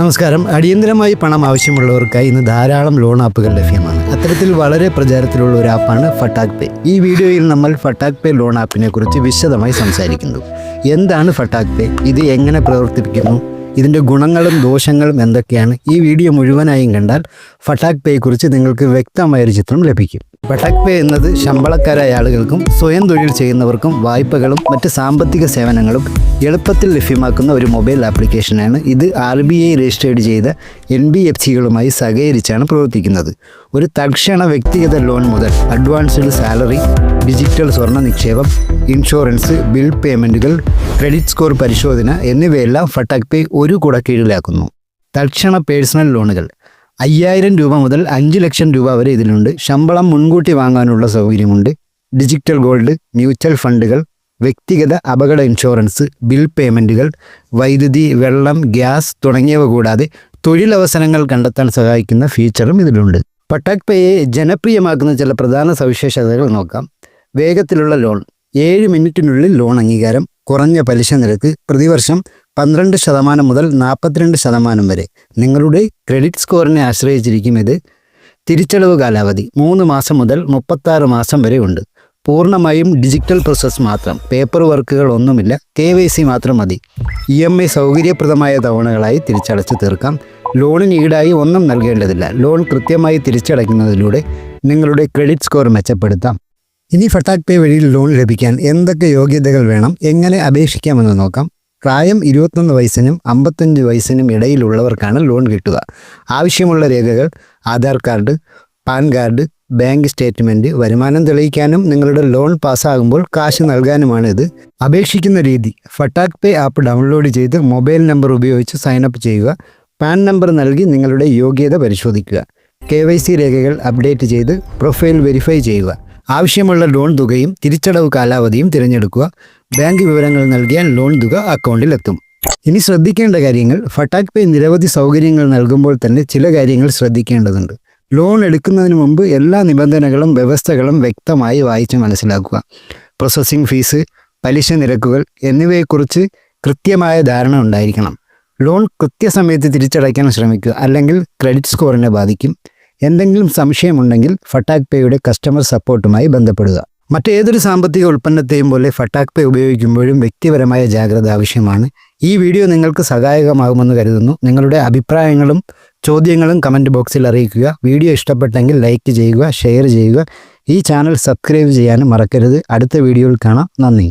നമസ്കാരം. അടിയന്തരമായി പണം ആവശ്യമുള്ളവർക്കായി ഇന്ന് ധാരാളം ലോൺ ആപ്പുകൾ ലഭ്യമാണ്. അത്തരത്തിൽ വളരെ പ്രചാരത്തിലുള്ള ഒരു ആപ്പാണ് ഫട്ടാക് പേ ഈ വീഡിയോയിൽ നമ്മൾ ഫട്ടാക് പേ ലോൺ ആപ്പിനെ കുറിച്ച് വിശദമായി സംസാരിക്കുന്നു. എന്താണ് ഫട്ടാക് പേ ഇത് എങ്ങനെ പ്രവർത്തിപ്പിക്കുന്നു? ഇതിന്റെ ഗുണങ്ങളും ദോഷങ്ങളും എന്തൊക്കെയാണ്? ഈ വീഡിയോ മുഴുവനായും കണ്ടാൽ ഫട്ടാക് പേയെക്കുറിച്ച് നിങ്ങൾക്ക് വ്യക്തമായൊരു ചിത്രം ലഭിക്കും. ഫട്ടാക് പേ എന്നത് ശമ്പളക്കാരായ ആളുകൾക്കും സ്വയം തൊഴിൽ ചെയ്യുന്നവർക്കും വായ്പകളും മറ്റ് സാമ്പത്തിക സേവനങ്ങളും എളുപ്പത്തിൽ ലഭ്യമാക്കുന്ന ഒരു മൊബൈൽ ആപ്ലിക്കേഷനാണ് ഇത്. ആർ ബി ഐ രജിസ്റ്റേർഡ് ചെയ്ത എൻ ബി എഫ് സികളുമായി സഹകരിച്ചാണ് പ്രവർത്തിക്കുന്നത്. ഒരു തൽക്ഷണ വ്യക്തിഗത ലോൺ മുതൽ അഡ്വാൻസ്ഡ് സാലറി ഡിജിറ്റൽ സ്വർണ നിക്ഷേപം ഇൻഷുറൻസ് ബിൽ പേയ്മെന്റുകൾ ക്രെഡിറ്റ് സ്കോർ പരിശോധന എന്നിവയെല്ലാം ഫട്ടക് പേ ഒരു കുടക്കീഴിലാക്കുന്നു. തൽക്ഷണ പേഴ്സണൽ ലോണുകൾ അയ്യായിരം രൂപ മുതൽ അഞ്ച് ലക്ഷം രൂപ വരെ ഇതിലുണ്ട്. ശമ്പളം മുൻകൂട്ടി വാങ്ങാനുള്ള സൗകര്യമുണ്ട്. ഡിജിറ്റൽ ഗോൾഡ് മ്യൂച്വൽ ഫണ്ടുകൾ വ്യക്തിഗത അപകട ഇൻഷുറൻസ് ബിൽ പേയ്മെന്റുകൾ വൈദ്യുതി വെള്ളം ഗ്യാസ് തുടങ്ങിയവ കൂടാതെ തൊഴിലവസരങ്ങൾ കണ്ടെത്താൻ സഹായിക്കുന്ന ഫീച്ചറും ഇതിലുണ്ട്. പട്ടാക് പേയെ ജനപ്രിയമാക്കുന്ന ചില പ്രധാന സവിശേഷതകൾ നോക്കാം. വേഗത്തിലുള്ള ലോൺ ഏഴ് മിനിറ്റിനുള്ളിൽ ലോൺ അംഗീകാരം കുറഞ്ഞ പലിശ നിരക്ക് പ്രതിവർഷം പന്ത്രണ്ട് ശതമാനം മുതൽ നാൽപ്പത്തിരണ്ട് ശതമാനം വരെ. നിങ്ങളുടെ ക്രെഡിറ്റ് സ്കോറിനെ ആശ്രയിച്ചിരിക്കും ഇത് തിരിച്ചടവ് കാലാവധി മൂന്ന് മാസം മുതൽ മുപ്പത്താറ് മാസം വരെ ഉണ്ട്. പൂർണമായും ഡിജിറ്റൽ പ്രോസസ്സ് മാത്രം. പേപ്പർ വർക്കുകൾ ഒന്നുമില്ല. കെ വൈ സി മാത്രം മതി. ഇ എം ഐ സൗകര്യപ്രദമായ തവണകളായി തിരിച്ചടച്ച് തീർക്കാം. ലോണിന് ഈടായി ഒന്നും നൽകേണ്ടതില്ല. ലോൺ കൃത്യമായി തിരിച്ചടയ്ക്കുന്നതിലൂടെ നിങ്ങളുടെ ക്രെഡിറ്റ് സ്കോർ മെച്ചപ്പെടുത്താം. ഇനി ഫട്ടാക് പേ വഴി ലോൺ ലഭിക്കാൻ എന്തൊക്കെ യോഗ്യതകൾ വേണം? എങ്ങനെ അപേക്ഷിക്കാമെന്ന് നോക്കാം. പ്രായം ഇരുപത്തൊന്ന് വയസ്സിനും അമ്പത്തഞ്ച് വയസ്സിനും ഇടയിലുള്ളവർക്കാണ് ലോൺ കിട്ടുക. ആവശ്യമുള്ള രേഖകൾ Aadhaar card PAN card bank statement വരുമാനം തെളിയിക്കാനും നിങ്ങളുടെ ലോൺ പാസ്സാകുമ്പോൾ കാശ് നൽകാനുമാണ് ഇത് അപേക്ഷിക്കുന്ന രീതി ഫട്ടാക് പേ ആപ്പ് ഡൗൺലോഡ് ചെയ്ത് മൊബൈൽ നമ്പർ ഉപയോഗിച്ച് സൈനപ്പ് ചെയ്യുക. പാൻ നമ്പർ നൽകി നിങ്ങളുടെ യോഗ്യത പരിശോധിക്കുക. കെ രേഖകൾ അപ്ഡേറ്റ് ചെയ്ത് പ്രൊഫൈൽ വെരിഫൈ ചെയ്യുക. ആവശ്യമുള്ള ലോൺ തുകയും തിരിച്ചടവ് കാലാവധിയും തിരഞ്ഞെടുക്കുക. ബാങ്ക് വിവരങ്ങൾ നൽകിയാൽ ലോൺ തുക അക്കൗണ്ടിലെത്തും ഇനി ശ്രദ്ധിക്കേണ്ട കാര്യങ്ങൾ ഫട്ടാക് പേ നിരവധി സൗകര്യങ്ങൾ നൽകുമ്പോൾ തന്നെ ചില കാര്യങ്ങൾ ശ്രദ്ധിക്കേണ്ടതുണ്ട്. ലോൺ എടുക്കുന്നതിന് മുമ്പ് എല്ലാ നിബന്ധനകളും വ്യവസ്ഥകളും വ്യക്തമായി വായിച്ച് മനസ്സിലാക്കുക. പ്രോസസ്സിംഗ് ഫീസ് പലിശ നിരക്കുകൾ എന്നിവയെക്കുറിച്ച് കൃത്യമായ ധാരണ ഉണ്ടായിരിക്കണം. ലോൺ കൃത്യസമയത്ത് തിരിച്ചടയ്ക്കാൻ ശ്രമിക്കുക അല്ലെങ്കിൽ ക്രെഡിറ്റ് സ്കോറിനെ ബാധിക്കും. എന്തെങ്കിലും സംശയമുണ്ടെങ്കിൽ ഫട്ടാക് പേയുടെ കസ്റ്റമർ സപ്പോർട്ടുമായി ബന്ധപ്പെടുക. മറ്റേതൊരു സാമ്പത്തിക ഉൽപ്പന്നത്തെയും പോലെ ഫട്ടാക് പേ ഉപയോഗിക്കുമ്പോഴും വ്യക്തിപരമായ ജാഗ്രത ആവശ്യമാണ്. ഈ വീഡിയോ നിങ്ങൾക്ക് സഹായകമാകുമെന്ന് കരുതുന്നു. നിങ്ങളുടെ അഭിപ്രായങ്ങളും ചോദ്യങ്ങളും കമന്റ് ബോക്സിൽ അറിയിക്കുക. വീഡിയോ ഇഷ്ടപ്പെട്ടെങ്കിൽ ലൈക്ക് ചെയ്യുക ഷെയർ ചെയ്യുക. ഈ ചാനൽ സബ്സ്ക്രൈബ് ചെയ്യാനും മറക്കരുത്. അടുത്ത വീഡിയോയിൽ കാണാം. നന്ദി.